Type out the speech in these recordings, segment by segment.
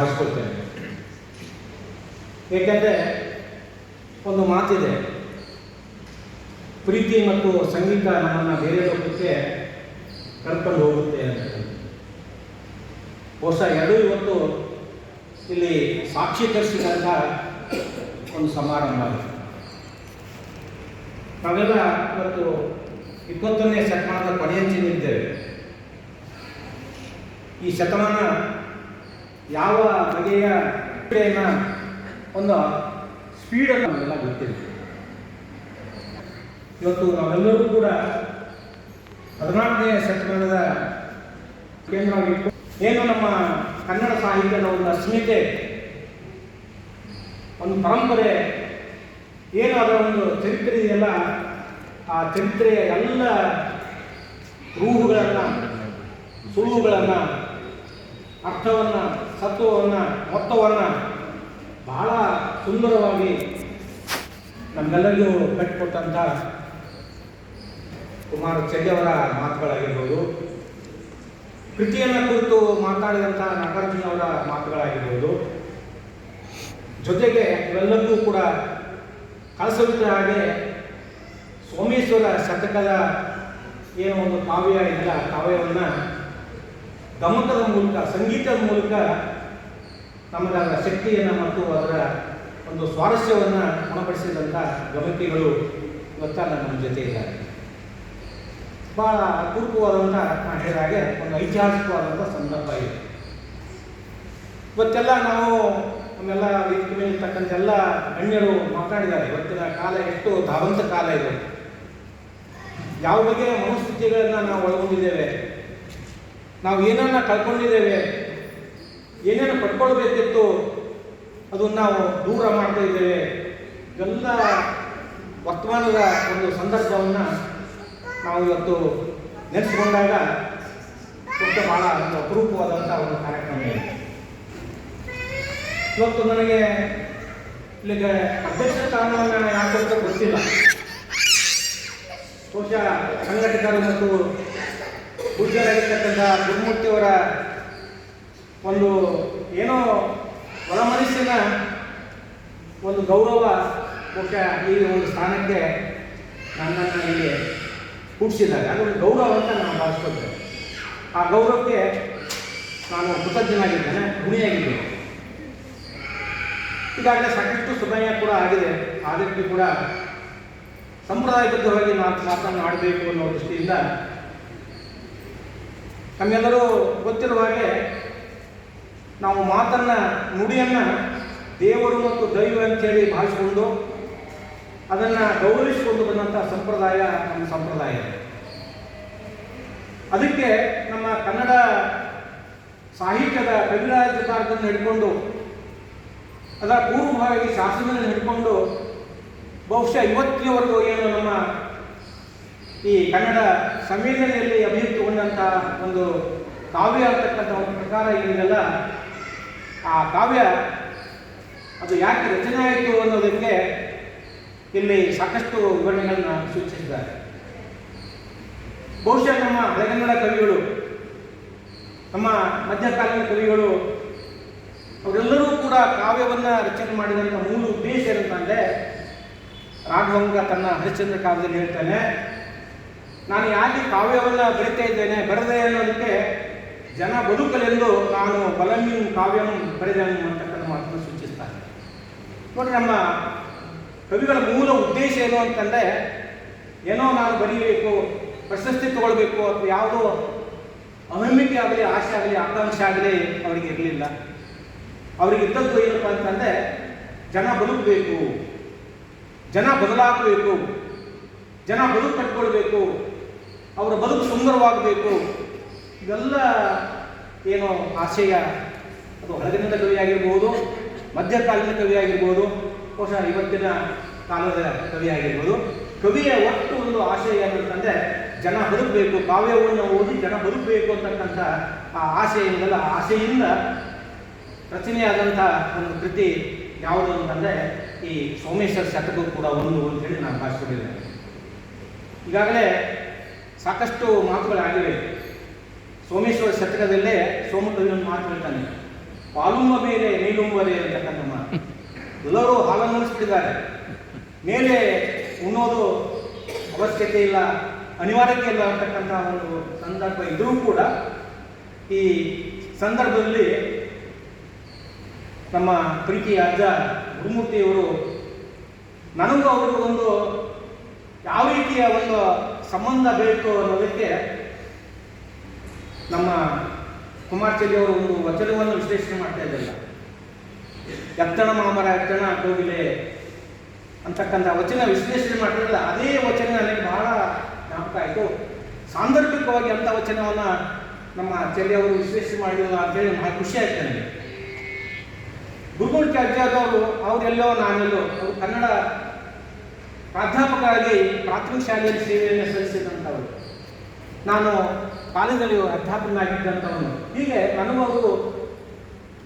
ಭಾವಿಸ್ಕೊಳ್ತೇನೆ ಏಕೆಂದರೆ ಒಂದು ಮಾತಿದೆ, ಪ್ರೀತಿ ಮತ್ತು ಸಂಗೀತ ನಮ್ಮನ್ನು ಬೇರೆ ಲೋಕಕ್ಕೆ ಕರ್ಕೊಂಡು ಹೋಗುತ್ತೆ ಅಂತ. ಬಹುಶಃ ಎರಡೂ ಇವತ್ತು ಇಲ್ಲಿ ಸಾಕ್ಷೀಕರಿಸಿದಂಥ ಒಂದು ಸಮಾರಂಭ. ನಾವೆಲ್ಲ ಇವತ್ತು ಇಪ್ಪತ್ತೊಂದನೇ ಶತಮಾನದ ಕೊನೆಯಂಚಿನಿದ್ದೇವೆ ಈ ಶತಮಾನ ಯಾವ ಬಗೆಯ ಕ್ರೀಡೆಯನ್ನು ಒಂದು ಸ್ಪೀಡನ್ನು ನಮಗೆಲ್ಲ ಗೊತ್ತಿರುತ್ತೆ ಇವತ್ತು ನಾವೆಲ್ಲರೂ ಕೂಡ ಹದಿನಾಲ್ಕನೇ ಶತಮಾನದ ಕೇಂದ್ರವಾಗಿತ್ತು ಏನು ನಮ್ಮ ಕನ್ನಡ ಸಾಹಿತ್ಯದ ಒಂದು ಅಸ್ಮಿತೆ ಒಂದು ಪರಂಪರೆ ಏನು ಅದರ ಒಂದು ಚರಿತ್ರೆ ಇದೆಯಲ್ಲ, ಆ ಚರಿತ್ರೆಯ ಎಲ್ಲ ರೂಹುಗಳನ್ನು ಸುಳುವುಗಳನ್ನು ಅರ್ಥವನ್ನು ಸತ್ವವನ್ನು, ಮೊತ್ತವನ್ನು ಬಹಳ ಸುಂದರವಾಗಿ ನಮ್ಮೆಲ್ಲರಿಗೂ ಕಟ್ಟಿಕೊಟ್ಟಂಥ ಕುಮಾರ ಚೆಡ್ಡಿಯವರ ಮಾತುಗಳಾಗಿರ್ಬೋದು. ಕೃತಿಯನ್ನು ಕುರಿತು ಮಾತಾಡಿದಂಥ ನಾಗಾರ್ಜುನವರ ಮಾತುಗಳಾಗಿರ್ಬೋದು. ಜೊತೆಗೆ ಇವೆಲ್ಲರಿಗೂ ಕೂಡ ಕಳಿಸಲಿದ್ದ ಹಾಗೆ ಸೋಮೇಶ್ವರ ಶತಕದ ಏನೋ ಒಂದು ಕಾವ್ಯ ಇಲ್ಲ ಕಾವ್ಯವನ್ನು ಗಮಕದ ಮೂಲಕ, ಸಂಗೀತದ ಮೂಲಕ ನಮಗೆ ಶಕ್ತಿಯನ್ನು ಮತ್ತು ಅದರ ಒಂದು ಸ್ವಾರಸ್ಯವನ್ನು ಗುಣಪಡಿಸಿದಂಥ ಗಮಕಿಗಳು ಇವತ್ತು ನಮ್ಮ ಜೊತೆ ಇದ್ದಾರೆ ಭಾಳ ಅಪೂರ್ವವಾದಂಥ ನಾನು ಹಾಗೆ ಒಂದು ಐತಿಹಾಸಿಕವಾದಂಥ ಸಂದರ್ಭ ಇದೆ. ಇವತ್ತೆಲ್ಲ ನಾವು ನಮ್ಮೆಲ್ಲ ವೇದಿಕೆ ಮೇಲೆ ಇರ್ತಕ್ಕಂಥ ಎಲ್ಲ ಗಣ್ಯರು ಮಾತಾಡಿದ್ದಾರೆ ಇವತ್ತಿನ ಕಾಲ ಎಷ್ಟು ಧಾವಂತ ಕಾಲ ಇದೆ. ಯಾವ ಬಗೆಯ ಮನಸ್ಥಿತಿಗಳನ್ನು ನಾವು ಒಳಗೊಂಡಿದ್ದೇವೆ. ನಾವು ಏನನ್ನ ಕಳ್ಕೊಂಡಿದ್ದೇವೆ, ಏನೇನು ಪಡ್ಕೊಳ್ಬೇಕಿತ್ತು, ಅದನ್ನು ನಾವು ದೂರ ಮಾಡ್ತಾ ಇದ್ದೇವೆ. ಎಲ್ಲ ವರ್ತಮಾನದ ಒಂದು ಸಂದರ್ಭವನ್ನು ನಾವು ಇವತ್ತು ನೆನೆಸ್ಕೊಂಡಾಗ ಇವತ್ತು ಭಾಳ ಒಂದು ಅಪರೂಪವಾದಂಥ ಒಂದು ಕಾರ್ಯಕ್ರಮ ಇದೆ. ಇವತ್ತು ನನಗೆ ಇಲ್ಲಿಗೆ ಅಧ್ಯಕ್ಷ ಸ್ಥಾನವನ್ನು ಯಾಕೆ ಗೊತ್ತಿಲ್ಲ. ಬಹುಶಃ ಸಂಘಟಕರು ಮತ್ತು ಪೂಜ್ಯರಾಗಿರ್ತಕ್ಕಂಥ ಗುರುಮೂರ್ತಿಯವರ ಒಂದು ಏನೋ ಒಳಮನಸ್ಸಿನ ಒಂದು ಗೌರವ ಮುಖ್ಯ ಈ ಒಂದು ಸ್ಥಾನಕ್ಕೆ ನನ್ನನ್ನು ಇಲ್ಲಿ ಕೂಡಿಸಿದ್ದಾರೆ. ಅದೊಂದು ಗೌರವ ಅಂತ ನಾನು ಭಾವಿಸ್ಕೊಳ್ತೇನೆ. ಆ ಗೌರವಕ್ಕೆ ನಾನು ಕೃತಜ್ಞನಾಗಿದ್ದೇನೆ ಋಣಿಯಾಗಿದ್ದೇನೆ ಈಗಾಗಲೇ ಸಾಕಷ್ಟು ಸಮಯ ಕೂಡ ಆಗಿದೆ. ಆದಷ್ಟು ಕೂಡ ಸಂಪ್ರದಾಯಬದ್ಧವಾಗಿ ನಾನು ಮಾತನ್ನು ಆಡಬೇಕು ಅನ್ನೋ ದೃಷ್ಟಿಯಿಂದ ನಮ್ಮೆಲ್ಲರೂ ಗೊತ್ತಿರುವ ಹಾಗೆ ನಾವು ಮಾತನ್ನ, ನುಡಿಯನ್ನು ದೇವರು ಮತ್ತು ದೈವ ಅಂತೇಳಿ ಭಾವಿಸಿಕೊಂಡು ಅದನ್ನು ಗೌರವಿಸಿಕೊಂಡು ಬಂದಂಥ ಸಂಪ್ರದಾಯ ನಮ್ಮ ಸಂಪ್ರದಾಯ. ಅದಕ್ಕೆ ನಮ್ಮ ಕನ್ನಡ ಸಾಹಿತ್ಯದ ಕವಿರಾಜಕಾರದಿಂದ ಹಿಡ್ಕೊಂಡು, ಅದರ ಪೂರ್ವಭಾವಿ ಶಾಸನ ಹಿಡ್ಕೊಂಡು ಬಹುಶಃ ಇವತ್ತಿನವರೆಗೂ ಏನು ನಮ್ಮ ಈ ಕನ್ನಡ ಸಂವೇದನೆಯಲ್ಲಿ ಅಭಿವೃದ್ಧಿಗೊಂಡಂಥ ಒಂದು ಕಾವ್ಯ ಅಂತಕ್ಕಂಥ ಒಂದು ಪ್ರಕಾರ ಏನಿದೆಲ್ಲ ಆ ಕಾವ್ಯ ಅದು ಯಾಕೆ ರಚನೆ ಆಯಿತು ಅನ್ನೋದಕ್ಕೆ ಇಲ್ಲಿ ಸಾಕಷ್ಟು ವಿವರಣೆಗಳನ್ನು ಸೂಚಿಸಿದ್ದಾರೆ. ಬಹುಶಃ ನಮ್ಮ ಹಳೆಗನ್ನಡ ಕವಿಗಳು, ನಮ್ಮ ಮಧ್ಯಕಾಲೀನ ಕವಿಗಳು, ಅವರೆಲ್ಲರೂ ಕೂಡ ಕಾವ್ಯವನ್ನು ರಚನೆ ಮಾಡಿದಂಥ ಮೂಲ ಉದ್ದೇಶ ಏನಂತಂದರೆ, ರಾಘವಂಗ ತನ್ನ ಹರಿಶ್ಚಂದ್ರ ಕಾವ್ಯದಲ್ಲಿ ಹೇಳ್ತಾನೆ ನಾನು ಯಾಕೆ ಕಾವ್ಯವನ್ನು ಬರಿತಾ ಇದ್ದೇನೆ, ಬರದೆ ಅನ್ನೋದಕ್ಕೆ ಜನ ಬದುಕಲೆಂದು ನಾನು ಬಲಮಿನ್ ಕಾವ್ಯಂ ಬರೆದನು ಅಂತಕ್ಕಂಥ ಮಾತನ್ನು ಸೂಚಿಸ್ತಾರೆ. ನೋಡಿ ನಮ್ಮ ಕವಿಗಳ ಮೂಲ ಉದ್ದೇಶ ಏನು ಅಂತಂದರೆ, ಏನೋ ನಾನು ಬರೀಬೇಕು, ಪ್ರಶಸ್ತಿ ತಗೊಳ್ಬೇಕು, ಅಥವಾ ಯಾವುದೋ ಅಹಮಿಕೆ ಆಗಲಿ, ಆಸೆ ಆಗಲಿ, ಆಕಾಂಕ್ಷೆ ಆಗಲಿ ಅವರಿಗೆ ಇರಲಿಲ್ಲ. ಅವರಿಗೆ ಇದ್ದದ್ದು ಏನಪ್ಪ ಅಂತಂದರೆ, ಜನ ಬದುಕಬೇಕು, ಜನ ಬದಲಾಗಬೇಕು, ಜನ ಬದುಕು ಕಟ್ಕೊಳ್ಬೇಕು ಅವರ ಬದುಕು ಸುಂದರವಾಗಬೇಕು. ಇವೆಲ್ಲ ಏನು ಆಶಯ. ಅದು ಹಳದಿನಿಂದ ಕವಿಯಾಗಿರ್ಬೋದು ಮಧ್ಯ ಮಧ್ಯಕಾಲೀನ ಕವಿಯಾಗಿರ್ಬೋದು, ಬಹುಶಃ ಇವತ್ತಿನ ಕಾಲದ ಕವಿಯಾಗಿರ್ಬೋದು. ಕವಿಯ ಒಟ್ಟು ಒಂದು ಆಶಯ ಏನಂತಂದರೆ, ಜನ ಬದುಕಬೇಕು, ಕಾವ್ಯವನ್ನು ಓದಿ ಜನ ಬದುಕಬೇಕು ಅಂತಕ್ಕಂಥ ಆ ಆಶಯ ಆಶೆಯಿಂದ ರಚನೆಯಾದಂಥ ಒಂದು ಕೃತಿ ಯಾವುದು ಅಂತಂದರೆ, ಈ ಸೋಮೇಶ್ವರ ಶತಕವು ಕೂಡ ಒಂದು ಅಂತೇಳಿ ನಾನು ಭಾಷೆ ಈಗಾಗಲೇ ಸಾಕಷ್ಟು ಮಾತುಗಳಾಗಿವೆ. ಸೋಮೇಶ್ವರ ಶತಕದಲ್ಲೇ ಸೋಮಕವಿ ಒಂದು ಮಾತು ಹೇಳ್ತಾನೆ. ಪಾಲುಂಬ ಬೇರೆ ನೀಲುಂಬರೆ ಅಂತಕ್ಕಂಥ ಮಾತು. ಎಲ್ಲರೂ ಹಾಲನ್ನು ಉಳಿಸ್ಬಿಟ್ಟಿದ್ದಾರೆ ಮೇಲೆ ಉಣ್ಣೋದು ಅವಶ್ಯಕತೆ ಇಲ್ಲ, ಅನಿವಾರ್ಯತೆ ಇಲ್ಲ ಅಂತಕ್ಕಂಥ ಒಂದು ಸಂದರ್ಭ ಇದ್ರೂ ಕೂಡ ಈ ಸಂದರ್ಭದಲ್ಲಿ ನಮ್ಮ ಪ್ರೀತಿಯ ಅಜ್ಜ ಗುರುಮೂರ್ತಿಯವರು ನನಗೂ ಅವರು ಒಂದು ಯಾವ ರೀತಿಯ ಒಂದು ಸಂಬಂಧ ಬೇಕು ಅನ್ನೋದಕ್ಕೆ ನಮ್ಮ ಕುಮಾರಚಂದ್ರಿ ಅವರು ಒಂದು ವಚನವನ್ನು ವಿಶ್ಲೇಷಣೆ ಮಾಡ್ತಾ ಇದ್ದಿಲ್ಲ ಎತ್ತಣ ಮಾಮರ ಎತ್ತಣ ಕೋಗಿಲೆ ಅಂತಕ್ಕಂಥ ವಚನ ವಿಶ್ಲೇಷಣೆ ಮಾಡಿದ್ರಲ್ಲ ಅದೇ ವಚನ ನನಗೆ ಬಹಳ ಜ್ಞಾಪಕ ಆಯಿತು. ಸಾಂದರ್ಭಿಕವಾಗಿ ಅಂಥ ವಚನವನ್ನು ನಮ್ಮ ಚೆಲ್ಲಿ ಅವರು ವಿಶ್ಲೇಷಣೆ ಮಾಡಿಲ್ಲ ಅಂತೇಳಿ ಬಹಳ ಖುಷಿ ಆಯ್ತು ನನಗೆ. ಗುರುಗುಳ್ ಅವರೆಲ್ಲೋ ನಾನೆಲ್ಲೋ, ಅವರು ಕನ್ನಡ ಪ್ರಾಧ್ಯಾಪಕರಾಗಿ ಪ್ರಾಥಮಿಕ ಶಾಲೆಯಲ್ಲಿ ಸೇವೆಯನ್ನು ಸಲ್ಲಿಸಿದಂಥವರು. ನಾನು ಕಾಲೇಜಲ್ಲಿ ಅಧ್ಯಾಪಕನಾಗಿದ್ದಂಥವನು. ಹೀಗೆ ನನಗೂ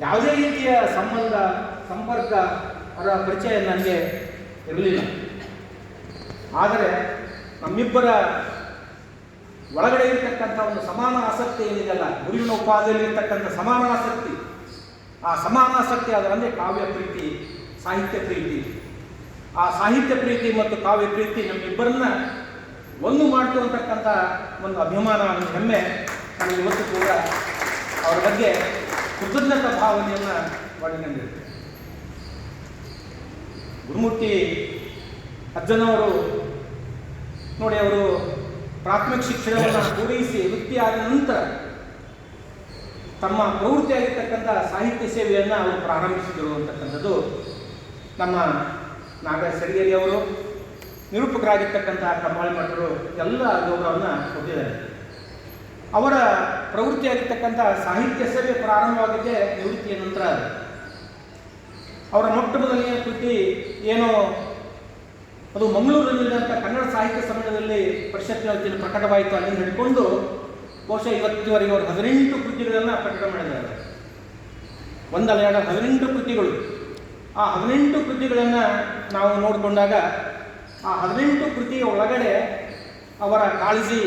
ಯಾವುದೇ ರೀತಿಯ ಸಂಬಂಧ, ಸಂಪರ್ಕ ಅವರ ಪರಿಚಯ ನನಗೆ ಇರಲಿಲ್ಲ. ಆದರೆ ನಮ್ಮಿಬ್ಬರ ಒಳಗಡೆ ಇರತಕ್ಕಂಥ ಒಂದು ಸಮಾನ ಆಸಕ್ತಿ ಏನಿದೆಯಲ್ಲ, ಗುರುವಿನ ಉಪಾಧಿಯಲ್ಲಿ ಇರ್ತಕ್ಕಂಥ ಸಮಾನ ಆಸಕ್ತಿ. ಆ ಸಮಾನ ಆಸಕ್ತಿ ಅದರಲ್ಲಿ ಕಾವ್ಯ ಪ್ರೀತಿ, ಸಾಹಿತ್ಯ ಪ್ರೀತಿ. ಆ ಸಾಹಿತ್ಯ ಪ್ರೀತಿ ಮತ್ತು ಕಾವ್ಯ ಪ್ರೀತಿ ನಮ್ಮಿಬ್ಬರನ್ನ ಒಂದು ಮಾಡ್ತು ಅಂತಕ್ಕಂಥ ಒಂದು ಅಭಿಮಾನ, ಒಂದು ಹೆಮ್ಮೆ ನನಗೆ ಇವತ್ತು ಕೂಡ ಅವರ ಬಗ್ಗೆ ಕೃತಜ್ಞತಾ ಭಾವನೆಯನ್ನು ಮಾಡಿಕೊಂಡಿರ್ತೇನೆ ಗುರುಮೂರ್ತಿ ಅಜ್ಜನವರು ನೋಡಿ ಅವರು ಪ್ರಾಥಮಿಕ ಶಿಕ್ಷಣವನ್ನು ಪೂರೈಸಿ ಆದ ನಂತರ ತಮ್ಮ ಪ್ರವೃತ್ತಿಯಾಗಿರ್ತಕ್ಕಂಥ ಸಾಹಿತ್ಯ ಸೇವೆಯನ್ನು ಅವರು ಪ್ರಾರಂಭಿಸಿದರು ಅಂತಕ್ಕಂಥದ್ದು ನಮ್ಮ ನಾಗರಾಜ ಸರಿಗೇರಿ ಅವರು ನಿರೂಪಕರಾಗಿರ್ತಕ್ಕಂತಹ ಕಂಬಾಳಿ ಮಠರು ಎಲ್ಲ ಗೌರವವನ್ನು ಕೊಟ್ಟಿದ್ದಾರೆ. ಅವರ ಪ್ರವೃತ್ತಿಯಾಗಿರ್ತಕ್ಕಂಥ ಸಾಹಿತ್ಯ ಸೇವೆ ಪ್ರಾರಂಭವಾಗಿದ್ದೇ ನಿವೃತ್ತಿಯ ನಂತರ ಅವರ ಮೊಟ್ಟ ಮೊದಲನೆಯ ಕೃತಿ ಏನೋ? ಅದು ಮಂಗಳೂರಿನಲ್ಲಿದ್ದಂಥ ಕನ್ನಡ ಸಾಹಿತ್ಯ ಸಮ್ಮೇಳನದಲ್ಲಿ ಪರಿಷತ್ತಿನ ಪ್ರಕಟವಾಯಿತು ಅಲ್ಲಿಂದ ಹಿಡ್ಕೊಂಡು ಬಹುಶಃ ಇವತ್ತಿವರೆಗೆ ಅವರು ಹದಿನೆಂಟು ಕೃತಿಗಳನ್ನು ಪ್ರಕಟ ಮಾಡಿದ್ದಾರೆ. ಒಂದಲ್ಲ ಎರಡು ಹದಿನೆಂಟು ಕೃತಿಗಳು. ಆ ಹದಿನೆಂಟು ಕೃತಿಗಳನ್ನು ನಾವು ನೋಡಿಕೊಂಡಾಗ ಆ ಹದಿನೆಂಟು ಕೃತಿಯ ಒಳಗಡೆ ಅವರ ಕಾಳಜಿ,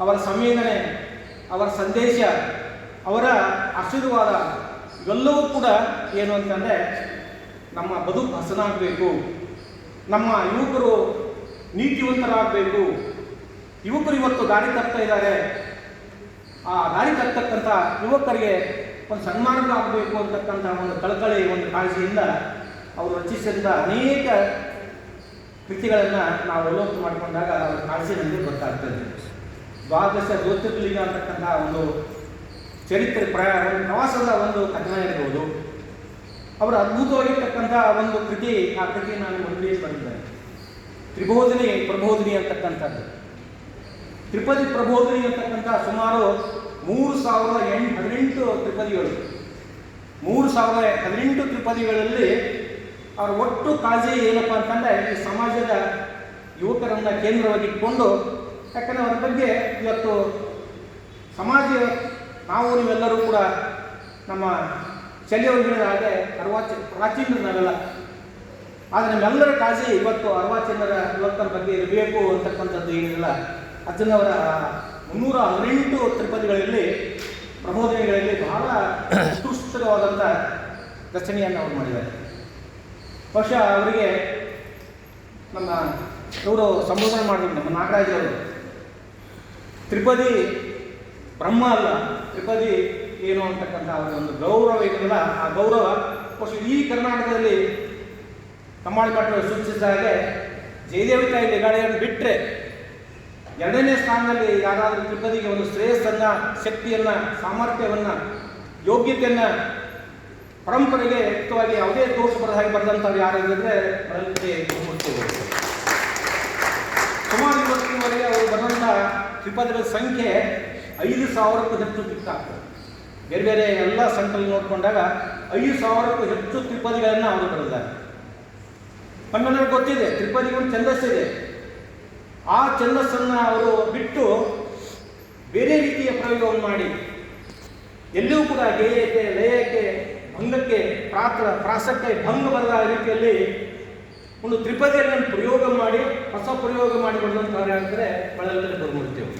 ಅವರ ಸಂವೇದನೆ, ಅವರ ಸಂದೇಶ, ಅವರ ಆಶೀರ್ವಾದ ಇವೆಲ್ಲವೂ ಕೂಡ ಏನು ಅಂತಂದರೆ ನಮ್ಮ ಬದುಕು ಹಸನಾಗಬೇಕು. ನಮ್ಮ ಯುವಕರು ನೀತಿವಂತರಾಗಬೇಕು. ಯುವಕರು ಇವತ್ತು ದಾರಿ ತರ್ತಾ ಇದ್ದಾರೆ. ಆ ದಾರಿ ತರ್ತಕ್ಕಂಥ ಯುವಕರಿಗೆ ಒಂದು ಸನ್ಮಾನಗಳಾಗಬೇಕು ಅಂತಕ್ಕಂಥ ಒಂದು ಕಳಕಳಿ, ಒಂದು ಕಾಳಜಿಯಿಂದ ಅವರು ರಚಿಸಿದ ಅನೇಕ ಕೃತಿಗಳನ್ನು ನಾವು ಅವಲೋಕ ಮಾಡಿಕೊಂಡಾಗ ಅವರ ಕಾಳಜಿ ನಮಗೆ ಗೊತ್ತಾಗ್ತದೆ ದ್ವಾದಶ ಜ್ಯೋತಿರ್ಲಿಂಗ ಅಂತಕ್ಕಂಥ ಒಂದು ಚರಿತ್ರೆ ಪ್ರಯಾಣ ಪ್ರವಾಸದ ಒಂದು ಕಥನ ಇರಬಹುದು ಅವರ ಅದ್ಭುತವಾಗಿರ್ತಕ್ಕಂಥ ಒಂದು ಕೃತಿ, ಆ ಕೃತಿ ನಾನು ಮೊದಲೇ ಬಂದಿದ್ದೇನೆ ತ್ರಿಬೋಧಿನಿ ಪ್ರಬೋಧಿನಿ ಅಂತಕ್ಕಂಥದ್ದು. ತ್ರಿಪದಿ ಪ್ರಬೋಧಿನಿ ಅಂತಕ್ಕಂಥ ಸುಮಾರು ಮೂರು ಸಾವಿರದ ಎಂಟು ಹದಿನೆಂಟು ತ್ರಿಪದಿಗಳು. ಮೂರು ಸಾವಿರದ ಹದಿನೆಂಟು ತ್ರಿಪದಿಗಳಲ್ಲಿ ಅವರ ಒಟ್ಟು ಕಾಳಜಿ ಏನಪ್ಪ ಅಂತಂದರೆ ಈ ಸಮಾಜದ ಯುವಕರನ್ನು ಕೇಂದ್ರವಾಗಿಟ್ಕೊಂಡು, ಯಾಕಂದರೆ ಅವರ ಬಗ್ಗೆ ಇವತ್ತು ಸಮಾಜ, ನಾವು ನೀವೆಲ್ಲರೂ ಕೂಡ ನಮ್ಮ ಹಾಗೆ ಅರ್ವಾಚ ಪ್ರಾಚೀನರು ಆದರೆ ನಮ್ಮೆಲ್ಲರ ಕಾಳಜಿ ಇವತ್ತು ಅರ್ವಾಚೀನರ ಯುವಕರ ಬಗ್ಗೆ ಇರಬೇಕು ಅಂತಕ್ಕಂಥದ್ದು ಏನಿಲ್ಲ. ಅಜ್ಜನವರ ಮುನ್ನೂರ ಹದಿನೆಂಟು ತ್ರಿಪದಿಗಳಲ್ಲಿ ಪ್ರಬೋಧನೆಗಳಲ್ಲಿ ಬಹಳ ಉತ್ಕೃಷ್ಟವಾದಂಥ ರಚನೆಯನ್ನು ಅವರು ಮಾಡಿದ್ದಾರೆ. ಬಹುಶಃ ಅವರಿಗೆ ನಮ್ಮ ಇವರು ಸಂಬೋಧನೆ ಮಾಡಿದ್ರು ನಮ್ಮ ನಾಗರಾಜರವರು ತ್ರಿಪದಿ ಬ್ರಹ್ಮ ಅಲ್ಲ ತ್ರಿಪದಿ ಏನು ಅಂತಕ್ಕಂಥ ಅವರ ಒಂದು ಗೌರವ ಏನಿಲ್ಲ ಆ ಗೌರವ ಬಹುಶಃ ಈ ಕರ್ನಾಟಕದಲ್ಲಿ ಕಮ್ಮಾಳಿ ಭಟ್ರು ಸೂಚಿಸಿದ ಹಾಗೆ ಜಯದೇವಿ ತಾಯಿ ಬಿಟ್ಟರೆ ಎರಡನೇ ಸ್ಥಾನದಲ್ಲಿ ಯಾರಾದರೂ ತ್ರಿಪದಿಗೆ ಒಂದು ಶ್ರೇಯಸ್ಸನ್ನ, ಶಕ್ತಿಯನ್ನ, ಸಾಮರ್ಥ್ಯವನ್ನ, ಯೋಗ್ಯತೆಯನ್ನ, ಪರಂಪರೆಗೆ ವ್ಯಕ್ತವಾಗಿ ಯಾವುದೇ ದೋಷ ಬರದ ಹಾಗೆ ಬರೆದಂಥವ್ರು ಯಾರು ಇದ್ರೆ ಮರಳಿಕೆ ಗುರುಮೂರ್ತಿಗಳು ಸುಮಾರು ಇವತ್ತಿನವರೆಗೆ ಅವರು ಬರೆದಂಥ ತ್ರಿಪದಿಗಳ ಸಂಖ್ಯೆ ಐದು ಸಾವಿರಕ್ಕೂ ಹೆಚ್ಚು ದಿಕ್ಕಾಗ್ತದೆ ಬೇರೆ ಬೇರೆ ಎಲ್ಲ ಸಂಖ್ಯೆಯಲ್ಲಿ ನೋಡಿಕೊಂಡಾಗ ಐದು ಸಾವಿರಕ್ಕೂ ಹೆಚ್ಚು ತ್ರಿಪದಿಗಳನ್ನು ಅವರು ಬರೆದಿದ್ದಾರೆ. ನಮ್ಮೆಲ್ಲರಿಗೂ ಗೊತ್ತಿದೆ ತ್ರಿಪದಿಗಳು ಛಂದಸ್ಸಿದೆ ಆ ಛಂದಸ್ಸನ್ನು ಅವರು ಬಿಟ್ಟು ಬೇರೆ ರೀತಿಯ ಪ್ರಯೋಗವನ್ನು ಮಾಡಿ. ಎಲ್ಲೂ ಕೂಡ ಗೇಯಕ್ಕೆ, ಲಯಕ್ಕೆ, ಭಂಗಕ್ಕೆ ಪ್ರಾತ್ರ, ಪ್ರಾಸಕ್ಕೆ ಭಂಗ ಬರದ ರೀತಿಯಲ್ಲಿ ಒಂದು ತ್ರಿಪದಿಯನ್ನು ಪ್ರಯೋಗ ಮಾಡಿ, ಹೊಸ ಪ್ರಯೋಗ ಮಾಡಿ ಬರೆದಂಥವ್ರು ಅಂದರೆ ಬಳಲಲ್ಲಿ ಬರ್ಬಿಡ್ತೇವೆ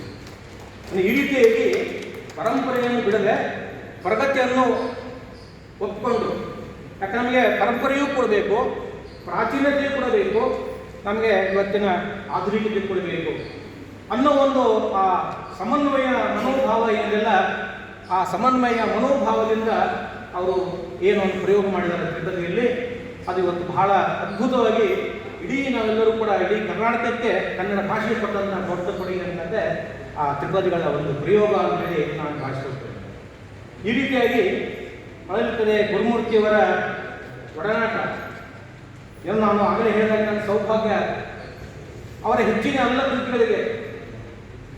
ಈ ರೀತಿಯಾಗಿ ಪರಂಪರೆಯನ್ನು ಬಿಡದೆ ಪ್ರಗತಿಯನ್ನು ಒಪ್ಪಿಕೊಂಡು ಯಾಕೆ ನಮಗೆ ಪರಂಪರೆಯೂ ಕೊಡಬೇಕು ಪ್ರಾಚೀನತೆಯೂ ಕೊಡಬೇಕು ನಮಗೆ ಇವತ್ತಿನ ಆಧುನಿಕತೆ ಕೊಡಬೇಕು ಅನ್ನೋ ಒಂದು, ಆ, ಸಮನ್ವಯ ಮನೋಭಾವ ಏನಿಲ್ಲ ಆ ಸಮನ್ವಯ ಮನೋಭಾವದಿಂದ ಅವರು ಏನು ಒಂದು ಪ್ರಯೋಗ ಮಾಡಿದ್ದಾರೆ ತ್ರಿಪದಿಯಲ್ಲಿ ಅದು ಇವತ್ತು ಬಹಳ ಅದ್ಭುತವಾಗಿ ಇಡೀ ನಾವೆಲ್ಲರೂ ಕೂಡ, ಇಡೀ ಕರ್ನಾಟಕಕ್ಕೆ ಕನ್ನಡ ಭಾಷೆ ಕೊಟ್ಟಂಥ ದೊಡ್ಡ ಕೊಡುಗೆ ಅಂತಂದರೆ, ಆ ತ್ರಿಪದಿಗಳ ಒಂದು ಪ್ರಯೋಗ ಅಂತೇಳಿ ನಾನು ಭಾವಿಸ್ಕೊಳ್ತೇನೆ ಈ ರೀತಿಯಾಗಿ ಮಳಲಿರ್ತದೆ ಗುರುಮೂರ್ತಿಯವರ ಒಡನಾಟ ಏನು ನಾನು ಆಗಲೇ ಹೇಳಿದಾಗ ನನ್ನ ಸೌಭಾಗ್ಯ ಅವರ ಹೆಚ್ಚಿನ ಎಲ್ಲ ಕೃತಿಗಳಿಗೆ.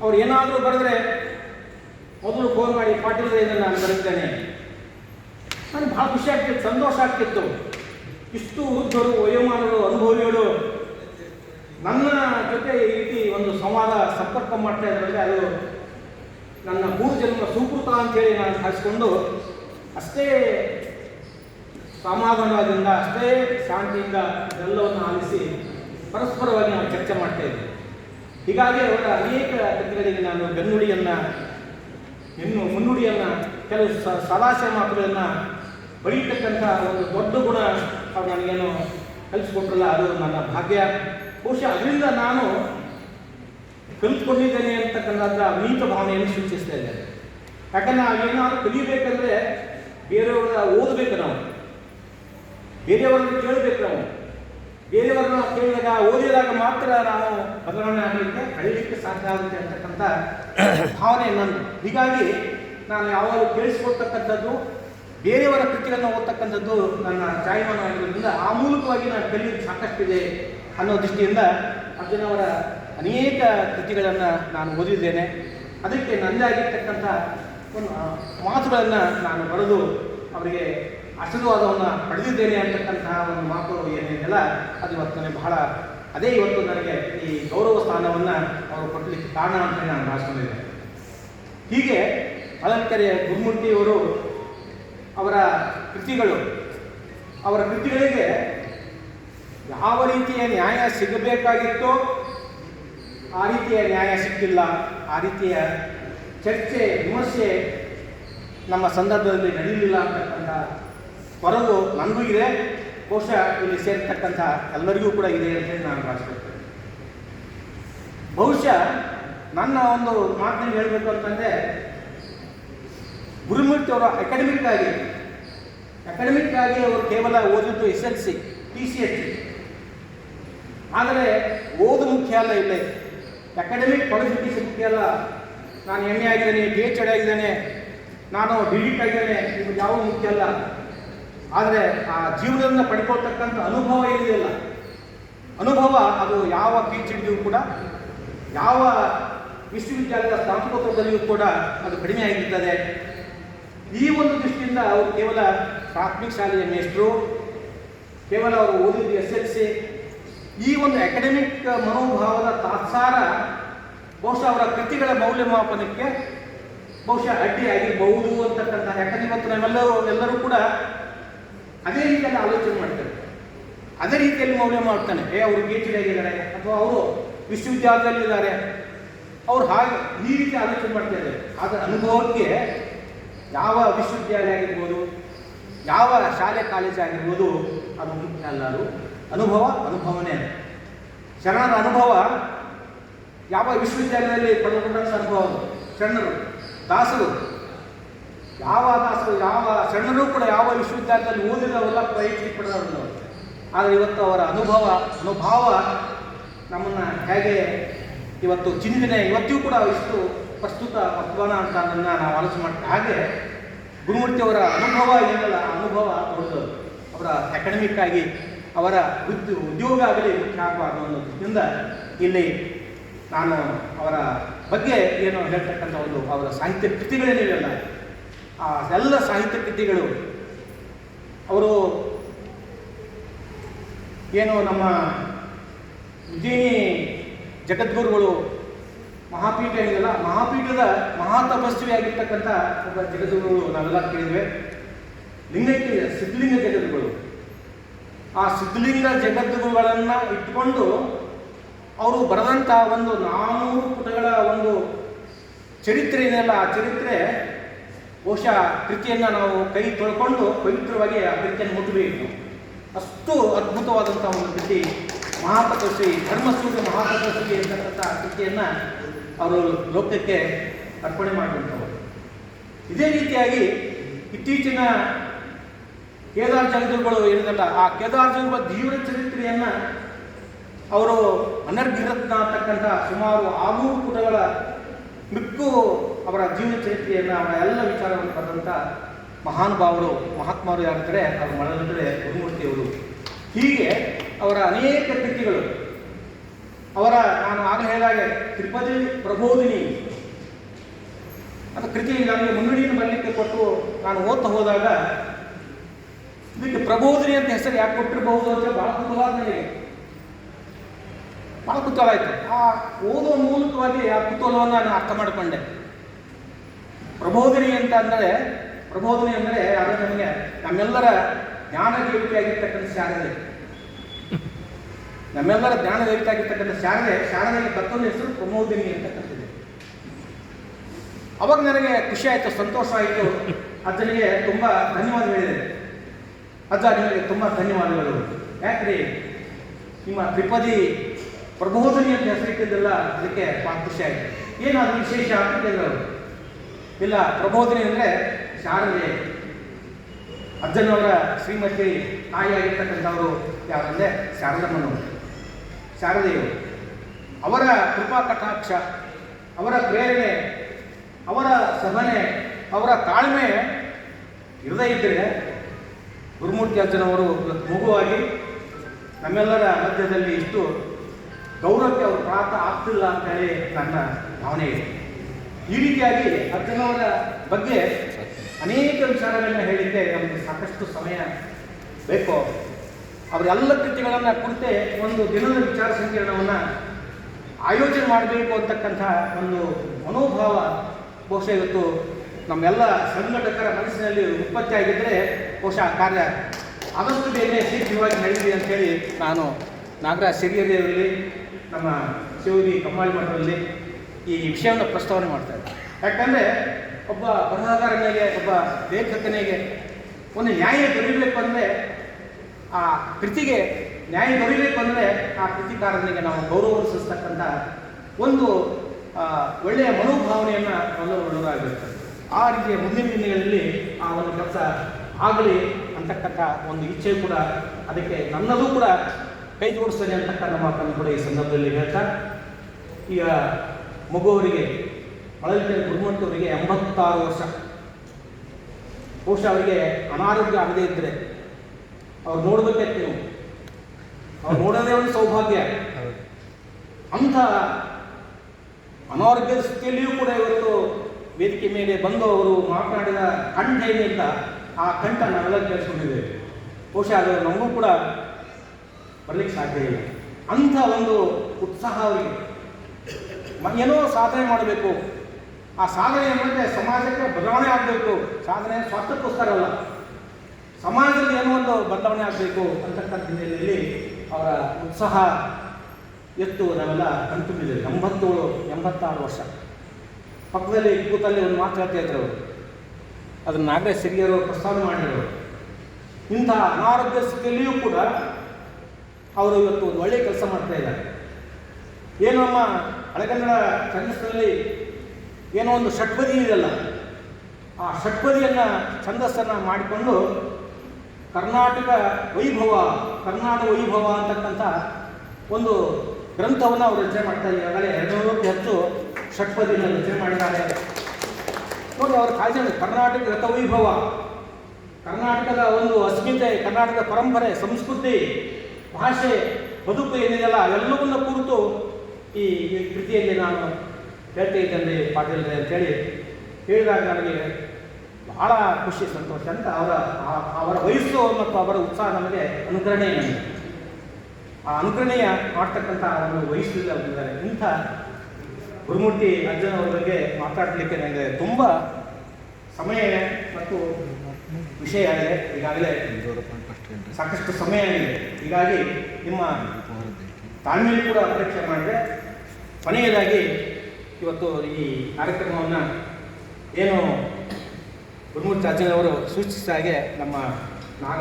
ಅವ್ರು ಏನಾದರೂ ಬರೆದ್ರೆ ಮೊದಲು ಫೋನ್ ಮಾಡಿ ಪಾಟೀಲ್ ಇದನ್ನು ನಾನು ಬರೀತೇನೆ. ನನಗೆ ಭಾಳ ಖುಷಿ ಆಗ್ತಿತ್ತು, ಸಂತೋಷ ಆಗ್ತಿತ್ತು. ಇಷ್ಟು ಉದ್ದರು ವಯೋಮಾನರು, ಅನುಭವಿಗಳು ನನ್ನ ಜೊತೆ ಈ ರೀತಿ ಒಂದು ಸಂವಾದ, ಸಂಪರ್ಕ ಮಾಡ್ತಾ ಅದು ನನ್ನ ಪೂರ್ವಜನ್ಮ ಸುಕೃತ ಅಂತೇಳಿ ನಾನು ಭಾವಿಸ್ಕೊಂಡು ಅಷ್ಟೇ ಸಮಾಧಾನದಿಂದ ಅಷ್ಟೇ ಶಾಂತಿಯಿಂದ ಇದೆಲ್ಲವನ್ನು ಆಲಿಸಿ ಪರಸ್ಪರವಾಗಿ ನಾವು ಚರ್ಚೆ ಮಾಡ್ತಾ ಇದ್ದೆ ಹೀಗಾಗಿ ಅವರ ಅನೇಕ ಕೃತಿಗಳಿಗೆ ನಾನು ಬೆನ್ನುಡಿಯನ್ನು ಇನ್ನು ಮುನ್ನುಡಿಯನ್ನು, ಕೆಲವು ಸದಾಶಯ ಮಾತುಗಳನ್ನು ಬರೀತಕ್ಕಂಥ ಒಂದು ದೊಡ್ಡ ಗುಣ ಅವ್ರು ನನಗೇನು ಕಲಿಸ್ಕೊಟ್ರಲ್ಲ, ಅದು ನನ್ನ ಭಾಗ್ಯ. ಬಹುಶಃ ಅದರಿಂದ ನಾನು ಕಲಿತ್ಕೊಂಡಿದ್ದೇನೆ ಅಂತಕ್ಕಂಥ ನೀತ ಭಾವನೆಯನ್ನು ಸೂಚಿಸ್ತಾ ಇದ್ದೇನೆ. ಯಾಕಂದರೆ ನಾವು ಏನಾದರೂ ಕಲಿಬೇಕಂದ್ರೆ ಬೇರೆಯವರ ಓದಬೇಕು ನಾವು. ಬೇರೆಯವರನ್ನು ಕೇಳಬೇಕು ನಾವು ಬೇರೆಯವರನ್ನ ಕೇಳಿದಾಗ ಓದಿದಾಗ ಮಾತ್ರ ನಾವು ಬದಲಾವಣೆ ಆಗಲಿಕ್ಕೆ ಕಳೀಲಿಕ್ಕೆ ಸಾಧ್ಯ ಆಗುತ್ತೆ ಅಂತಕ್ಕಂಥ ಭಾವನೆ ನಂದು. ಹೀಗಾಗಿ ನಾನು ಯಾವಾಗಲೂ ಕೇಳಿಸ್ಕೊಳ್ತಕ್ಕಂಥದ್ದು ಬೇರೆಯವರ ಕೃತಿಗಳನ್ನು ಓದ್ತಕ್ಕಂಥದ್ದು ನನ್ನ ಜಾಯಮಾನ ಆಗಿರೋದ್ರಿಂದ ಆ ಮೂಲಕವಾಗಿ ನಾನು ಕಲಿಯೋದು ಸಾಕಷ್ಟಿದೆ ಅನ್ನೋ ದೃಷ್ಟಿಯಿಂದ ಅರ್ಜುನವರ ಅನೇಕ ಕೃತಿಗಳನ್ನು ನಾನು ಓದಿದ್ದೇನೆ. ಅದಕ್ಕೆ ನನ್ನದೇ ಆಗಿರ್ತಕ್ಕಂಥ ಒಂದು ಮಾತುಗಳನ್ನು ನಾನು ಬರೆದು ಅವರಿಗೆ ಆಶೀರ್ವಾದವನ್ನು ಪಡೆದಿದ್ದೇನೆ ಅಂತಕ್ಕಂತಹ ಒಂದು ಮಾತು ಏನಿದೆಯಲ್ಲ ಅದು ಇವತ್ತು ಬಹಳ ಅದೇ ಇವತ್ತು ನನಗೆ ಈ ಗೌರವ ಸ್ಥಾನವನ್ನು ಅವರು ಕೊಡಲಿಕ್ಕೆ ಕಾರಣ ಅಂತ ನಾನು ಭಾವಿಸ್ಕೊಂಡಿದ್ದೆ ಹೀಗೆ ಅಲಂಕರೆಯ ಗುರುಮೂರ್ತಿಯವರು ಅವರ ಕೃತಿಗಳು ಅವರ ಕೃತಿಗಳಿಗೆ ಯಾವ ರೀತಿಯ ನ್ಯಾಯ ಸಿಗಬೇಕಾಗಿತ್ತೋ ಆ ರೀತಿಯ ನ್ಯಾಯ ಸಿಕ್ಕಿಲ್ಲ. ಆ ರೀತಿಯ ಚರ್ಚೆ, ವಿಮರ್ಶೆ ನಮ್ಮ ಸಂದರ್ಭದಲ್ಲಿ ನಡೆಯಲಿಲ್ಲ ಅಂತಕ್ಕಂಥ ಕೊರಗು ನನಗೂ ಇದೆ ಬಹುಶಃ ಇಲ್ಲಿ ಸೇರ್ತಕ್ಕಂಥ ಎಲ್ಲರಿಗೂ ಕೂಡ ಇದೆ ಅಂತ ಹೇಳಿ ನಾನು ಭಾವಿಸ್ಕೊಳ್ತೇನೆ. ಬಹುಶಃ ನನ್ನ ಒಂದು ಮಾತಿನಲ್ಲಿ ಹೇಳಬೇಕು ಅಂತಂದರೆ, ಗುರುಮೂರ್ತಿ ಅವರು ಅಕಾಡೆಮಿಕ್ ಆಗಿ ಅಕಾಡೆಮಿಕ್ ಆಗಿ ಅವರು ಕೇವಲ ಓದಿದ್ದು S L C P C S C ಆದರೆ ಓದು ಮುಖ್ಯ ಅಲ್ಲ ಇಲ್ಲ. ಅಕಾಡೆಮಿಕ್ ಕ್ವಾಲಿಫಿಕೇಶನ್ ಮುಖ್ಯ ಅಲ್ಲ. ನಾನು ಎಂ ಎ ಆಗಿದ್ದೇನೆ ಬಿ ಎಚ್ ಎಡ್ ಆಗಿದ್ದೇನೆ, ನಾನು ಡಿಲಿಟ್ ಆಗಿದ್ದೇನೆ, ಇದು ಯಾವ ಮುಖ್ಯ ಅಲ್ಲ. ಆದರೆ ಆ ಜೀವನವನ್ನು ಪಡ್ಕೊಳ್ತಕ್ಕಂಥ ಅನುಭವ ಇದೆಯಲ್ಲ ಅನುಭವ ಅದು ಯಾವ ಪಿ ಎಚ್ ಡಿಯೂ ಕೂಡ, ಯಾವ ವಿಶ್ವವಿದ್ಯಾಲಯದ ಸ್ನಾತಕೋತ್ತರದಲ್ಲಿಯೂ ಕೂಡ ಅದು ಕಡಿಮೆ ಆಗಿರ್ತದೆ. ಈ ಒಂದು ದೃಷ್ಟಿಯಿಂದ ಅವರು ಕೇವಲ ಪ್ರಾಥಮಿಕ ಶಾಲೆಯ ಮೇಷ್ಟ್ರು, ಕೇವಲ ಅವರು ಓದಿದ್ದು ಎಸ್ ಎಲ್ ಸಿ ಈ ಒಂದು ಅಕಾಡೆಮಿಕ್ ಮನೋಭಾವದ ತಾತ್ಸಾರ ಬಹುಶಃ ಅವರ ಕೃತಿಗಳ ಮೌಲ್ಯಮಾಪನಕ್ಕೆ ಬಹುಶಃ ಅಡ್ಡಿ ಆಗಿರಬಹುದು ಅಂತಕ್ಕಂಥ ಯಾಕಂದ್ರೆ ಇವತ್ತು ನಾವೆಲ್ಲರೂ, ಎಲ್ಲರೂ ಕೂಡ ಅದೇ ರೀತಿಯಲ್ಲಿ ಆಲೋಚನೆ ಮಾಡ್ತಾರೆ. ಅದೇ ರೀತಿಯಲ್ಲಿ ಮೌಲ್ಯ ಮಾಡ್ತಾನೆ. ಏ, ಅವರು ಪಿ ಎಚ್ ಆಗಿದ್ದಾರೆ, ಅಥವಾ ಅವರು ವಿಶ್ವವಿದ್ಯಾಲಯದಲ್ಲಿದ್ದಾರೆ. ಅವ್ರು ಹಾಗೆ ಈ ರೀತಿ ಆಲೋಚನೆ ಮಾಡ್ತಾ ಇದ್ದಾರೆ. ಅದರ ಅನುಭವಕ್ಕೆ ಯಾವ ವಿಶ್ವವಿದ್ಯಾಲಯ ಆಗಿರ್ಬೋದು, ಯಾವ ಶಾಲೆ ಕಾಲೇಜ್ ಆಗಿರ್ಬೋದು, ಅದು ಮುಖ್ಯ ಅಲ್ಲ ಅದು. ಅನುಭವ, ಅನುಭವನೇ ಶರಣರ ಅನುಭವ, ಯಾವ ವಿಶ್ವವಿದ್ಯಾಲಯದಲ್ಲಿ ಪಡೆದುಕೊಂಡಂಥ ಅನುಭವ. ಶರಣರು, ದಾಸರು. ಯಾವ ದಾಸರು ಯಾವ ಶರಣರು ಕೂಡ ಯಾವ ವಿಶ್ವವಿದ್ಯಾಲಯದಲ್ಲಿ ಓದಿಲ್ಲವಲ್ಲ ಪ್ರಯತ್ನ ಪಡೆದವರು ಆದರೆ ಇವತ್ತು ಅವರ ಅನುಭವ ಅನುಭಾವ ನಮ್ಮನ್ನು ಹೇಗೆ ಇವತ್ತು ಚಿಂತನೆ ಇವತ್ತಿಗೂ ಕೂಡ ಇಷ್ಟು ಪ್ರಸ್ತುತ ವರ್ತಮಾನ ಅಂತ ಅದನ್ನು ನಾವು ಆಲೋಚನೆ ಮಾಡ್ತೇವೆ ಹಾಗೆ ಗುರುಮೂರ್ತಿಯವರ ಅನುಭವ ಏನಲ್ಲ ಅನುಭವ ದೊಡ್ಡದು. ಅವರ ಅಕಾಡೆಮಿಕ್ ಆಗಿ ಅವರ ಉದ್ಯೋ, ಉದ್ಯೋಗ ಆಗಲಿ ಅನ್ನೋ ದೃಷ್ಟಿಯಿಂದ ಇಲ್ಲಿ ನಾನು ಅವರ ಬಗ್ಗೆ ಏನು ಹೇಳ್ತಕ್ಕಂಥ ಒಂದು ಅವರ ಸಾಹಿತ್ಯ ಕೃತಿಗಳೇನಿವೆಯಲ್ಲ ಎಲ್ಲ ಸಾಹಿತ್ಯ ಕೃತಿಗಳು. ಅವರು ಏನು ನಮ್ಮ ವಿಜಯಿ ಜಗದ್ಗುರುಗಳು ಮಹಾಪೀಠ ಏನಿಲ್ಲ ಮಹಾಪೀಠದ ಮಹಾತಪಸ್ವಿ ಆಗಿರ್ತಕ್ಕಂಥ ಒಬ್ಬ ಜಗದ್ಗುರುಗಳು ನಾವೆಲ್ಲ ಕೇಳಿದ್ವಿ. ಲಿಂಗೈಕ್ಯ ಸಿದ್ಧಲಿಂಗ ಜಗದ್ಗುರು. ಆ ಸಿದ್ಧಲಿಂಗ ಜಗದ್ಗುರುಗಳನ್ನು ಇಟ್ಕೊಂಡು ಅವರು ಬರೆದಂಥ ಒಂದು ನಾನೂರು ಪುಟಗಳ ಒಂದು ಚರಿತ್ರೆ ಏನಲ್ಲ ಆ ಚರಿತ್ರೆ ಬಹುಶಃ ಕೃತಿಯನ್ನು ನಾವು ಕೈ ತೊಳ್ಕೊಂಡು ಪವಿತ್ರವಾಗಿ ಆ ಕೃತಿಯನ್ನು ಮುಟ್ಟಬೇಕು. ಅಷ್ಟು ಅದ್ಭುತವಾದಂಥ ಒಂದು ಕೃತಿ ಮಹಾತಪಸ್ವಿ ಧರ್ಮಸೂರಿ ಮಹಾತಪಸ್ವಿ ಅಂತಕ್ಕಂಥ ಕೃತಿಯನ್ನು ಅವರು ಲೋಕಕ್ಕೆ ಅರ್ಪಣೆ ಮಾಡುವಂಥವ್ರು ಇದೇ ರೀತಿಯಾಗಿ ಇತ್ತೀಚಿನ ಕೇದಾರ್ ಜಗದ್ಗುರುಗಳು ಆ ಕೇದಾರ್ ಜಗದ್ಗುರುಗಳ ಜೀವನ ಚರಿತ್ರೆಯನ್ನು ಅವರು ಅನರ್ಘರತ್ನ ಅಂತಕ್ಕಂಥ ಸುಮಾರು ಆಗೂ ಪುಟಗಳ ಮಿಕ್ಕು ಅವರ ಜೀವನ ಚರಿತ್ರೆಯನ್ನು, ಅವರ ಎಲ್ಲ ವಿಚಾರವನ್ನು ಬಂದಂಥ ಮಹಾನುಭಾವರು ಮಹಾತ್ಮರು ಯಾರಂದರೆ ಅವರು ಮಳೆಯಂದರೆ ಗುರುಮೂರ್ತಿಯವರು ಹೀಗೆ ಅವರ ಅನೇಕ ಕೃತಿಗಳು. ಅವರ ನಾನು ಆಗ ಹೇಳಿದಾಗೆ ತ್ರಿಪದಿ ಪ್ರಬೋಧಿನಿ. ಅದು ಕೃತಿ ನನಗೆ ಮುನ್ನುಡಿಯನ್ನು ಬರಲಿಕ್ಕೆ ಕೊಟ್ಟು ನಾನು ಓದ್ತಾ ಹೋದಾಗ, ಇದಕ್ಕೆ ಪ್ರಬೋಧಿನಿ ಅಂತ ಹೆಸರು ಯಾಕೆ ಕೊಟ್ಟಿರಬಹುದು ಅಂತ ಬಹಳ ಕುತೂಹಲ ನನಗೆ. ಬಹಳ ಕುತೂಹಲ ಆಯಿತು. ಆ ಓದುವ ಮೂಲಕವಾಗಿ ಆ ಕುತೂಹಲವನ್ನು ನಾನು ಅರ್ಥ ಮಾಡಿಕೊಂಡೆ. ಪ್ರಬೋಧಿನಿ ಅಂತ ಅಂದರೆ, ಪ್ರಬೋಧಿನಿ ಅಂದರೆ ಅದು ನಮಗೆ ನಮ್ಮೆಲ್ಲರ ಜ್ಞಾನ ದೇವಿಕೆಯಾಗಿರ್ತಕ್ಕಂಥ ಶಾರದೆ. ನಮ್ಮೆಲ್ಲರ ಜ್ಞಾನ ದೇವತೆಯಾಗಿರ್ತಕ್ಕಂಥ ಶಾರದೆ ಶಾರದೆಗೆ ಮತ್ತೊಂದು ಹೆಸರು ಪ್ರಮೋದಿನಿ ಅಂತಕ್ಕಂಥದ್ದು. ಅವಾಗ ನನಗೆ ಖುಷಿ ಆಯಿತು, ಸಂತೋಷ ಆಯಿತು. ಅಜ್ಜನಿಗೆ ತುಂಬ ಧನ್ಯವಾದ ಹೇಳಿದೆ. ಅಜ್ಜ ನಿಮಗೆ ತುಂಬ ಧನ್ಯವಾದಗಳು. ಯಾಕ್ರಿ? ನಿಮ್ಮ ತ್ರಿಪದಿ ಪ್ರಬೋಧಿನಿ ಅಂತ ಹೆಸರಿಟ್ಟಿದ್ದೆಲ್ಲ ಅದಕ್ಕೆ ಭಾಳ ಖುಷಿ ಆಯಿತು. ಏನಾದರೂ ವಿಶೇಷ ಅಂತ ಕೇಳಿದ್ರು. ಇಲ್ಲ, ಪ್ರಬೋಧಿನಿ ಅಂದರೆ ಶಾರದೆ. ಅಜ್ಜನವರ ಶ್ರೀಮತಿ ತಾಯಿಯಾಗಿರ್ತಕ್ಕಂಥವರು ಯಾರಂದರೆ ಶಾರದಮ್ಮನವರು. ಶಾರದೆಯವರು. ಅವರ ಕೃಪಾ ಕಟಾಕ್ಷ, ಅವರ ಪ್ರೇರಣೆ, ಅವರ ಸಹನೆ, ಅವರ ತಾಳ್ಮೆ ಇರದೇ ಇದ್ದರೆ ಗುರುಮೂರ್ತಿ ಅಜ್ಜನವರು ಮಗುವಾಗಿ ನಮ್ಮೆಲ್ಲರ ಮಧ್ಯದಲ್ಲಿ ಇಷ್ಟು ಗೌರವಕ್ಕೆ ಅವರು ಪ್ರಾತ ಆಗ್ತಿಲ್ಲ ಅಂತ ಹೇಳಿ ನನ್ನ ಭಾವನೆ ಇದೆ. ಈ ರೀತಿಯಾಗಿ ಅರ್ಜುನವರ ಬಗ್ಗೆ ಅನೇಕ ವಿಚಾರಗಳನ್ನ ಹೇಳಿದ್ದೆ. ನಮಗೆ ಸಾಕಷ್ಟು ಸಮಯ ಬೇಕು? ಅವರೆಲ್ಲ ಕೃತಿಗಳನ್ನು ಕುರಿತೆ ಒಂದು ದಿನದ ವಿಚಾರ ಸಂಕಿರಣವನ್ನು ಆಯೋಜನೆ ಮಾಡಬೇಕು ಅಂತಕ್ಕಂಥ ಒಂದು ಮನೋಭಾವ ಬಹುಶಃ ಇವತ್ತು ನಮ್ಮೆಲ್ಲ ಸಂಘಟಕರ ಮನಸ್ಸಿನಲ್ಲಿ ಉತ್ಪತ್ತಿ ಆಗಿದ್ದರೆ ಬಹುಶಃ ಆ ಕಾರ್ಯ ಆದಷ್ಟು ಬೇಗ ಶೀಘ್ರವಾಗಿ ನಡೆದಿದೆ ಅಂತೇಳಿ ನಾನು ನಾಗರಾಜ್ ಸಿರಿಯರಿಯಲ್ಲಿ ನಮ್ಮ ಶಿವಗಿ ಕಮ್ಮಾಳಿ ಮಠದಲ್ಲಿ ಈ ವಿಷಯವನ್ನು ಪ್ರಸ್ತಾವನೆ ಮಾಡ್ತಾ ಇದ್ದೆ ಯಾಕಂದರೆ ಒಬ್ಬ ಬರಹಗಾರನಿಗೆ ಒಬ್ಬ ಲೇಖಕನಿಗೆ ಒಂದು ನ್ಯಾಯ ದೊರೀಬೇಕು ಅಂದರೆ, ಆ ಕೃತಿಗೆ ನ್ಯಾಯ ದೊರೀಬೇಕು ಅಂದರೆ ಆ ಕೃತಿಕಾರನಿಗೆ ನಾವು ಗೌರವ ಗೌರವಿಸತಕ್ಕಂಥ ಒಂದು ಒಳ್ಳೆಯ ಮನೋಭಾವನೆಯನ್ನು ಒಳಗೊಳ್ಳೋದಾಗಿರ್ತದೆ ಆ ರೀತಿಯ ಮುಂದಿನ ದಿನಗಳಲ್ಲಿ ಆ ಒಂದು ಕೆಲಸ ಆಗಲಿ ಅಂತಕ್ಕಂಥ ಒಂದು ಇಚ್ಛೆ ಕೂಡ ಅದಕ್ಕೆ ನನ್ನದು ಕೂಡ ಕೈ ಜೋಡಿಸ್ತೇನೆ ಅಂತಕ್ಕಂಥ ಮಾತನ್ನು ಕೂಡ ಈ ಸಂದರ್ಭದಲ್ಲಿ ಹೇಳ್ತಾ, ಈಗ ಮಗುವರಿಗೆ ಮಳಲಿಕೆರೆ ಗುರುಮಂತವರಿಗೆ ಎಂಬತ್ತಾರು ವರ್ಷ. ಬಹುಶಃ ಅವರಿಗೆ ಅನಾರೋಗ್ಯ ಆಗದೇ ಇದ್ದರೆ ಅವ್ರು ನೋಡ್ಬೇಕಾಯ್ತು ನೀವು. ಅವ್ರು ನೋಡೋದೇ ಒಂದು ಸೌಭಾಗ್ಯ. ಅಂಥ ಅನಾರೋಗ್ಯದ ಸ್ಥಿತಿಯಲ್ಲಿಯೂ ಕೂಡ ಇವತ್ತು ವೇದಿಕೆ ಮೇಲೆ ಬಂದು ಅವರು ಮಾತನಾಡಿದ ಕಂಠ ಏನಿಲ್ಲ ಆ ಕಂಠ ನಾವೆಲ್ಲ ಕೇಳಿಸ್ಕೊಂಡಿದ್ದೇವೆ ಬಹುಶಃ ಅದು ನಮಗೂ ಕೂಡ ಬರಲಿಕ್ಕೆ ಸಾಧ್ಯ ಇಲ್ಲ. ಅಂಥ ಒಂದು ಉತ್ಸಾಹ ಅವರಿಗೆ. ಏನೋ ಸಾಧನೆ ಮಾಡಬೇಕು. ಆ ಸಾಧನೆ ಏನಂದರೆ ಸಮಾಜಕ್ಕೆ ಬದಲಾವಣೆ ಆಗಬೇಕು. ಸಾಧನೆ ಸ್ವಾರ್ಥಕ್ಕೋಸ್ಕರ ಅಲ್ಲ. ಸಮಾಜದಲ್ಲಿ ಏನೋ ಒಂದು ಬದಲಾವಣೆ ಆಗಬೇಕು ಅಂತಕ್ಕಂಥ ಹಿನ್ನೆಲೆಯಲ್ಲಿ ಅವರ ಉತ್ಸಾಹ ಎತ್ತು ನಾವೆಲ್ಲ ಕಣ್ತುಂಬಿದ್ದೇವೆ ಎಂಬತ್ತೇಳು, ಎಂಬತ್ತಾರು ವರ್ಷ. ಪಕ್ಕದಲ್ಲಿ ಕೂತಲ್ಲಿ ಒಂದು ಮಾತು ಹೇಳ್ತಾ ಇದ್ರು ಅದನ್ನು ನಾಗರೇ ಸಿರಿಯರು ಪ್ರಸ್ತಾವ ಮಾಡಿದರು. ಇಂಥ ಅನಾರೋಗ್ಯ ಸ್ಥಿತಿಯಲ್ಲಿಯೂ ಕೂಡ ಅವರು ಇವತ್ತು ಒಂದು ಒಳ್ಳೆಯ ಕೆಲಸ ಮಾಡ್ತಾ ಇದ್ದಾರೆ. ಏನು ನಮ್ಮ ಹಳೆಗನ್ನಡ ಛಂದಸ್ಸಿನಲ್ಲಿ ಏನೋ ಒಂದು ಷಟ್ಪದಿ ಇದೆಯಲ್ಲ ಆ ಷಟ್ಪದಿಯನ್ನು ಛಂದಸ್ಸನ್ನು ಮಾಡಿಕೊಂಡು ಕರ್ನಾಟಕ ವೈಭವ ಕರ್ನಾಟಕ ವೈಭವ ಅಂತಕ್ಕಂಥ ಒಂದು ಗ್ರಂಥವನ್ನು ಅವರು ರಚನೆ ಮಾಡ್ತಾ ಇದ್ದಾರೆ. ಎರಡು ನೂರಕ್ಕೂ ಹೆಚ್ಚು ಷಟ್ಪದಿಯನ್ನು ರಚನೆ ಮಾಡಿದ್ದಾರೆ. ನೋಡಿ, ಅವ್ರ ಕಾಯ್ದೆ ಕರ್ನಾಟಕ ರಥವೈಭವ ಕರ್ನಾಟಕದ ಒಂದು ಅಸ್ಮಿತೆ, ಕರ್ನಾಟಕದ ಪರಂಪರೆ, ಸಂಸ್ಕೃತಿ, ಭಾಷೆ, ಬದುಕು ಏನಿದೆಯಲ್ಲ ಎಲ್ಲವನ್ನ ಕುರಿತು ಈ ಈ ಕೃತಿಯಲ್ಲಿ ನಾನು ಹೇಳ್ತಾ ಇದ್ದೇನೆ ಪಾಟೀಲ್ರೆ ಅಂತೇಳಿ ಹೇಳಿದಾಗ ನನಗೆ ಬಹಳ ಖುಷಿ ಸಂತೋಷ. ಅಂತ ಅವರ ಅವರ ವಯಸ್ಸು ಮತ್ತು ಅವರ ಉತ್ಸಾಹ ನಮಗೆ ಅನುಕರಣೆ ಆ ಅನುಕರಣೆಯ ಮಾಡ್ತಕ್ಕಂಥ ಒಂದು ವಯಸ್ಸಿಲ್ಲ ಬಂದಿದ್ದಾರೆ ಇಂಥ ಗುರುಮೂರ್ತಿ ಅಜ್ಜನವರ ಬಗ್ಗೆ ಮಾತಾಡಲಿಕ್ಕೆ ನನಗೆ ತುಂಬ ಸಮಯ ಮತ್ತು ವಿಷಯ ಆಗಿದೆ ಈಗಾಗಲೇ ಸಾಕಷ್ಟು ಸಮಯ ಆಗಿದೆ. ಹೀಗಾಗಿ ನಿಮ್ಮ ತಾಳ್ಮೆಯಲ್ಲಿ ಕೂಡ ಅಪೇಕ್ಷೆ ಮಾಡಿದೆ ಕೊನೆಯದಾಗಿ ಇವತ್ತು ಈ ಕಾರ್ಯಕ್ರಮವನ್ನು ಏನು ಗುರುಮೂರ್ತಿ ಅಜ್ಜನವರು ಸೂಚಿಸಿದ ಹಾಗೆ ನಮ್ಮ ನಾಗರ